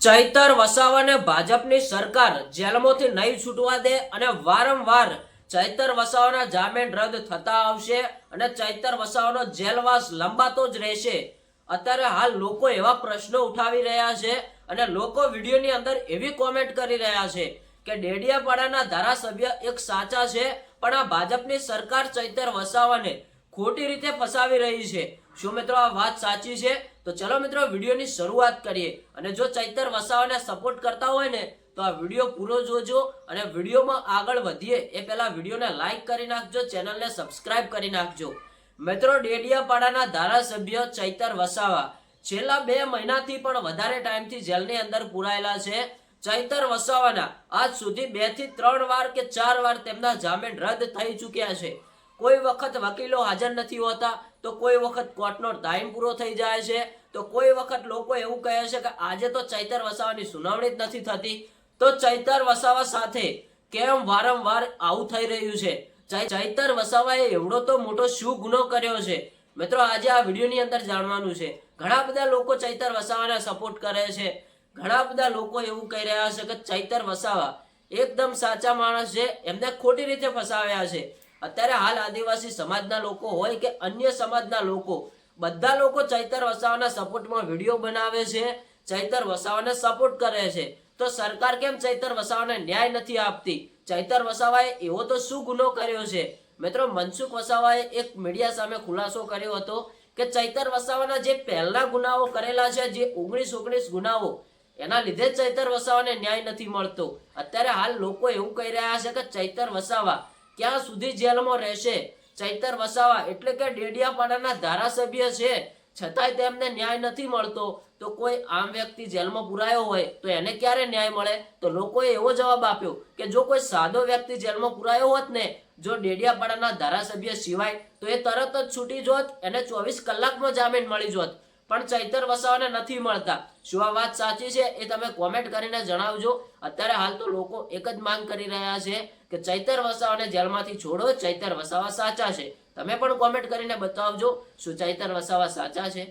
ચૈતર વસાવાને ભાજપની સરકાર જેલમાંથી નહીં છૂટવા દે અને વારંવાર ચૈતર વસાવાના જામીન રદ થતા આવશે અને ચૈતર વસાવાનો જેલવાસ લંબાતો જ રહેશે. અત્યારે હાલ લોકો એવા પ્રશ્નો ઉઠાવી રહ્યા છે અને લોકો વિડીયોની અંદર એવી કોમેન્ટ કરી રહ્યા છે કે ડેડિયાપાડાના ધારાસભ્ય એક સાચા છે, પણ આ ભાજપની સરકાર ચૈતર વસાવાને ખોટી રીતે ફસાવી રહી છે. શું મિત્રો આ વાત સાચી છે? તો ચલો મિત્રો વિડીયોની શરૂઆત કરીએ. અને જો ચૈતર વસાવાને સપોર્ટ કરતા હોય ને, તો આ વીડિયો પૂરો જોજો અને વિડીયોમાં આગળ વધીએ. એ પહેલા વિડીયોને લાઈક કરી નાખજો, ચેનલને સબસ્ક્રાઇબ કરી નાખજો. મિત્રો, ડેડિયાપાડાના ધારાસભ્ય ચૈતર વસાવા છેલ્લા બે મહિનાથી પણ વધારે ટાઈમથી જેલની અંદર પુરાયેલા છે. ચૈતર વસાવાના આજ સુધી બેથી ત્રણ વાર કે ચાર વાર તેમના જામીન રદ થઈ ચૂક્યા છે. કોઈ વખત વકીલો હાજર નથી હોતા, તો કોઈ વખત કોર્ટનો ટાઈમ પૂરો થઈ જાય છે, તો કોઈ વખત લોકો એવું કહે છે કે આજે તો ચૈતર વસાવાની સુનાવણી જ નથી થતી. તો ચૈતર વસાવા સાથે કેમ વારંવાર આવું થઈ રહ્યું છે? ચૈતર વસાવાએ એવડો તો મોટો શું ગુનો કર્યો છે? મિત્રો, આજે આ વિડીયોની અંદર જાણવાનું છે. ઘણા બધા લોકો ચૈતર વસાવાને સપોર્ટ કરે છે. ઘણા બધા લોકો એવું કહી રહ્યા છે કે ચૈતર વસાવા એકદમ સાચા માણસ છે, એમને ખોટી રીતે ફસાવ્યા છે. અત્યારે હાલ આદિવાસી સમાજના લોકો હોય કે અન્ય સમાજના લોકો, બધા લોકો ચૈતર વસાવાના સપોર્ટમાં વીડિયો બનાવે છે, ચૈતર વસાવાને સપોર્ટ કરે છે. તો સરકાર કેમ ચૈતર વસાવાને ન્યાય નથી આપતી? ચૈતર વસાવાએ એવો તો શું ગુનો કર્યો છે? મિત્રો, મનસુખ વસાવાએ એક મીડિયા સામે ખુલાસો કર્યો હતો કે ચૈતર વસાવાના જે પહેલા ગુનાઓ કરેલા છે, જે ઓગણીસ ઓગણીસ ગુનાઓ, એના લીધે ચૈતર વસાવાને ન્યાય નથી મળતો. અત્યારે હાલ લોકો એવું કહી રહ્યા છે કે ચૈતર વસાવા ક્યાં સુધી જેલમાં રહેશે? ચૈતર વસાવા એટલે કે ડેડિયાપાડાના ધારાસભ્ય છે. છતાંય તેમને ન્યાય નથી મળતો. તો કોઈ આમ વ્યક્તિ જેલમાં પુરાયો હોય, તો એને ક્યારે ન્યાય મળે? તો લોકોએ એવો જવાબ આપ્યો કે જો કોઈ સાદો વ્યક્તિ જેલમાં પુરાયો હોત ને, જો ડેડિયાપાડાના ધારાસભ્ય સિવાય, તો એ તરત જ છૂટી જોત, એને ચોવીસ કલાકમાં જામીન મળી જોત. પણ ચૈતર વસાવાને નથી મળતા. શું આ વાત સાચી છે એ તમે કોમેન્ટ કરીને જણાવજો. અત્યારે હાલ તો લોકો એક જ માંગ કરી રહ્યા છે કે ચૈતર વસાવાને જેલમાંથી છોડો, ચૈતર વસાવા સાચા છે. તમે પણ કોમેન્ટ કરીને બતાવજો, શું ચૈતર વસાવા સાચા છે?